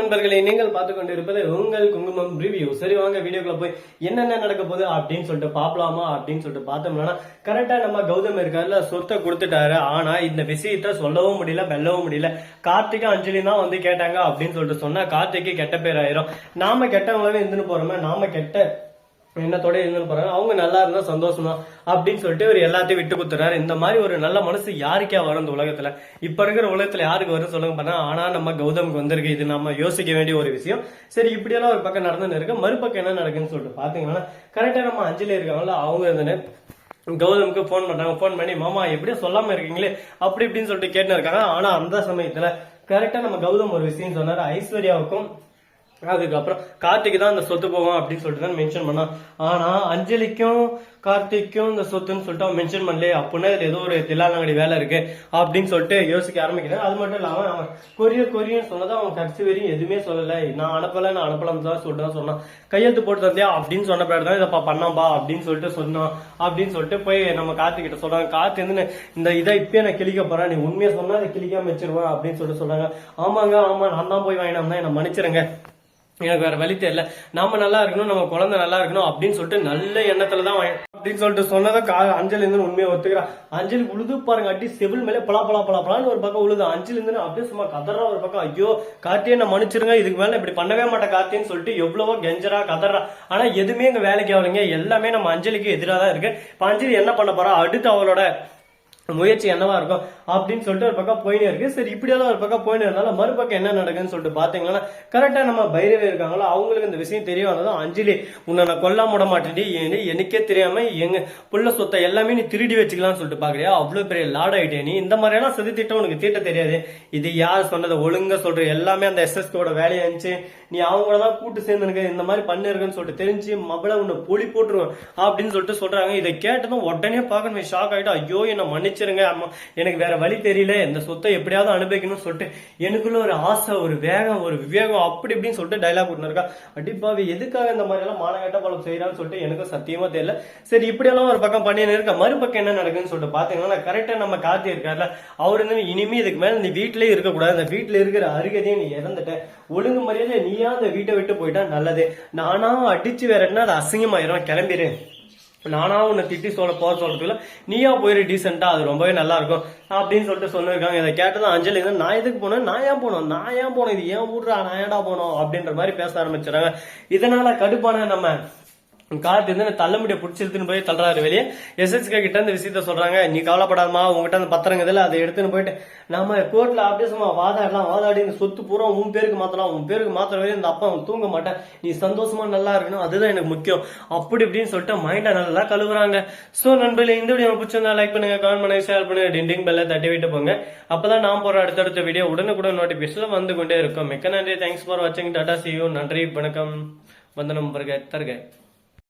நண்பர்களை நீங்கள் பார்த்து கொண்டு இருப்பது உங்கள் குங்குமம் ரிவ்யூ சரி வாங்க வீடியோக்குள்ள போய் என்னென்ன நடக்க போகுது அப்படின்னு சொல்லிட்டு பாப்பலாமா அப்படின்னு சொல்லிட்டு பார்த்தோம்னா கரெக்டா நம்ம கௌதம் இருக்காருல சொத்தை கொடுத்துட்டாரு. ஆனா இந்த விஷயத்த சொல்லவும் முடியல வெல்லவும் முடியல. கார்த்திகா அஞ்சலி தான் வந்து கேட்டாங்க அப்படின்னு சொல்லிட்டு சொன்னா கார்த்திக்கு கெட்ட பேர் ஆயிரும். நாம கெட்டவங்களாவே இருந்துன்னு போறோமே நாம கெட்ட எண்ணத்தோட இருந்து போறாங்க அவங்க நல்லா இருந்தா சந்தோஷம் தான் அப்படின்னு சொல்லிட்டு இவர் எல்லாத்தையும் விட்டு கொடுத்துறாரு. இந்த மாதிரி ஒரு நல்ல மனசு யாருக்கே வரும் இந்த உலகத்துல? இப்ப இருக்கிற உலகத்துல யாருக்கு வரும் சொல்லுங்க பண்ணா ஆனா நம்ம கௌதமுக்கு வந்திருக்கு. இது நம்ம யோசிக்க வேண்டிய ஒரு விஷயம். சரி இப்படியெல்லாம் ஒரு பக்கம் நடந்துன்னு இருக்கு. மறுபக்கம் என்ன நடக்குன்னு சொல்லிட்டு பாத்தீங்கன்னா கரெக்டா நம்ம அஞ்சலி இருக்காங்கல்ல அவங்க இருந்துன்னு கௌதமுக்கு ஃபோன் பண்றாங்க. ஃபோன் பண்ணி மாமா எப்படியோ சொல்லாம இருக்கீங்களே? அப்படி இப்படின்னு சொல்லிட்டு கேட்டு இருக்காங்க. ஆனா அந்த சமயத்துல கரெக்டா நம்ம கௌதம் ஒரு விஷயம் சொன்னாரு. ஐஸ்வர்யாவுக்கும் அதுக்கப்புறம் கார்த்திக் தான் இந்த சொத்து போவான் அப்படின்னு சொல்லிட்டு தான் மென்ஷன் பண்ணான். ஆனா அஞ்சலிக்கும் கார்த்திக்கும் இந்த சொத்துன்னு சொல்லிட்டு அவன் மென்ஷன் பண்ணலையே. அப்படின்னா ஏதோ ஒரு தில்லாலங்கடி வேலை இருக்கு அப்படின்னு சொல்லிட்டு யோசிக்க ஆரம்பிக்கிறேன். அது மட்டும் இல்லாம அவன் கொரியர் கொரியர் சொன்னதை அவன் கடைசி வரையும் எதுவுமே சொல்லல. நான் அனுப்பல நான் அனுப்பலாம் தான் சொல்லிட்டு தான் சொன்னான். கையெழுத்து போட்டு தந்தியா? அப்படின்னு சொன்ன பிறகு தான் இதப்பா பண்ணாம்பா அப்படின்னு சொல்லிட்டு சொன்னான். அப்படின்னு சொல்லிட்டு போய் நம்ம கார்த்திக் கிட்ட சொல்றாங்க. கார்த்தி வந்து இந்த இதை இப்பயே நான் கிழிக்க போறேன். நீ உண்மையை சொன்னா அதை கிழிக்காம வச்சிருவேன் அப்படின்னு சொல்லிட்டு சொன்னாங்க ஆமாங்க ஆமா நான் தான் போய் வாங்கினா என்ன மன்னிச்சிருங்க. எனக்கு வேற வழி தெரியல. நம்ம நல்லா இருக்கணும் நம்ம குழந்தை நல்லா இருக்கணும் அப்படின்னு சொல்லிட்டு நல்ல எண்ணத்துல தான் அப்படின்னு சொல்லிட்டு சொன்னதை கா அஞ்சலி இருந்து உண்மையை ஒத்துக்கிறா. அஞ்சல் உழுது பாருங்க அடி செவில் மேலே பலா பலா பலா பலான்னு ஒரு பக்கம் உழுது. அஞ்சல் இருந்து அப்படியே சும்மா கதறா ஒரு பக்கம். ஐயோ கார்த்தியை நான் மன்னிச்சிருங்க இதுக்கு மேல இப்படி பண்ணவே மாட்டேன் கார்த்தின்னு சொல்லிட்டு எவ்வளவோ கெஞ்சரா கதறா. ஆனா எதுவுமே இங்க வேலைக்கு ஆகலைங்க. எல்லாமே நம்ம அஞ்சலிக்கு எதிராக தான் இருக்கு. இப்ப அஞ்சலி என்ன பண்ண போறா? அடுத்து அவளோட முயற்சி என்னவா இருக்கும் அப்படின்னு சொல்லிட்டு ஒரு பக்கம் போயினே இருக்கு. சரி இப்படியெல்லாம் ஒரு பக்கம் போயினே இருந்தாலும் மறுபக்கம் என்ன நடக்குதுன்னு சொல்லிட்டு பாத்தீங்கன்னா கரெக்டா நம்ம பைரவி இருக்காங்களோ? அவங்களுக்கு இந்த விஷயம் தெரிய வந்ததும் அஞ்சலி உன்னை நான் கொல்லாம விட மாட்டேன் ஏன்னு எனக்கே தெரியாம எங்க புள்ள சொத்தை எல்லாமே நீ திருடி வச்சுக்கலாம்னு சொல்லிட்டு பாக்குறியா? அவ்வளவு பெரிய லாட் ஆயிட்டே நீ. இந்த மாதிரி எல்லாம் சதி திட்டம் உனக்கு தீட்ட தெரியாது. இது யார் சொன்னதை ஒழுங்கா சொல்ற? எல்லாமே அந்த எஸ்எஸ்கோட வேலையா இருந்துச்சு. நீ அவங்கள தான் கூட்டு சேர்ந்துனுங்க இந்த மாதிரி பண்ணிருக்குன்னு சொல்லிட்டு தெரிஞ்சு மபள உன்னை பொலி போட்டுருவேன் அப்படின்னு சொல்லிட்டு சொல்றாங்க. இதை கேட்டதும் உடனே பார்க்கணும் ஷாக் ஆயிட்டு ஐயோ என்ன மன்னிச்சிருங்க அம்மா. எனக்கு வேற வழி தெரியல. இந்த சொத்தை எப்படியாவது அனுபவிக்கணும்னு சொல்லிட்டு எனக்குள்ள ஒரு ஆசை ஒரு வேகம் ஒரு விவேகம் அப்படி இப்படின்னு சொல்லிட்டு டைலாக் விட்டுருக்கா அடிப்பாவி எதுக்காக இந்த மாதிரி எல்லாம் மானகட்ட பழம் செய்யறான்னு சொல்லிட்டு எனக்கும் சத்தியமா தெரியல. சரி இப்படி எல்லாம் ஒரு பக்கம் பண்ணின்னு இருக்க மறுபக்கம் என்ன நடக்குன்னு சொல்லிட்டு பாத்தீங்கன்னா கரெக்டா நம்ம காத்தி இருக்காருல அவர் வந்து இனிமே இதுக்கு மேல நீ வீட்டிலேயே இருக்கக்கூடாது. அந்த வீட்டுல இருக்கிற அருகதையை நீ இறந்துட்ட. ஒழுங்கு மரியாதை நீயா அந்த வீட்டை விட்டு போயிட்டா நல்லது. நானா அடிச்சு வேறன்னா அது அசிங்கமாயிரும். கிளம்பிடு நானா உன்னை திட்டி சொல்ல போக சொல்றதுல நீயா போயிரு டீசெண்டா அது ரொம்பவே நல்லா இருக்கும் அப்படின்னு சொல்லிட்டு சொல்லிருக்காங்க. இதை கேட்டதான் அஞ்சலி நான் எதுக்கு போனேன்? நான் ஏன் போனோம்? நான் ஏன் போனோம்? இது ஏன் விட்றா நான் ஏன்டா போனோம்? அப்படின்ற மாதிரி பேச ஆரம்பிச்சிடறாங்க. இதனால கடுப்பான நம்ம கார்த்தி இருந்து தள்ள முடிய பிடிச்சிருத்துன்னு போய் தள்ளுறாரு வெளியே. எஸ்எஸ்கே கிட்ட இந்த விஷயத்த சொல்றாங்க. நீ கவலைப்படாதமா உங்ககிட்ட அந்த பத்திரங்க இதில் அதை எடுத்துன்னு போயிட்டு நம்ம கோர்ட்ல அப்படியே சும்மா வாதாடலாம் வாதாடி இந்த சொத்து பூரா உன் பேருக்கு மாத்தலாம் உன் பேருக்கு மாத்திர வரையும் இந்த அப்பா அவன் தூங்க மாட்டேன். நீ சந்தோஷமா நல்லா இருக்கணும் அதுதான் எனக்கு முக்கியம். அப்படி இப்படின்னு சொல்லிட்டு மைண்டை நல்லா கழுவுறாங்க. ஸோ நண்பர்களே இந்த வீடியோ பிடிச்சிருந்தா லைக் பண்ணுங்க கமெண்ட் பண்ணுங்க ஷேர் பண்ணுங்க டிண்டிங் பெல்ல தட்டி விட்டு போங்க. அப்பதான் நான் போற அடுத்தடுத்த வீடியோ உடனுக்குடன் நோட்டிபிகேஷன் வந்து கொண்டே இருக்கும். மிக்க நன்றி. தேங்க்ஸ் ஃபார் வாட்சிங் டாடா சியூ நன்றி வணக்கம். வந்தனம் பருக தருக.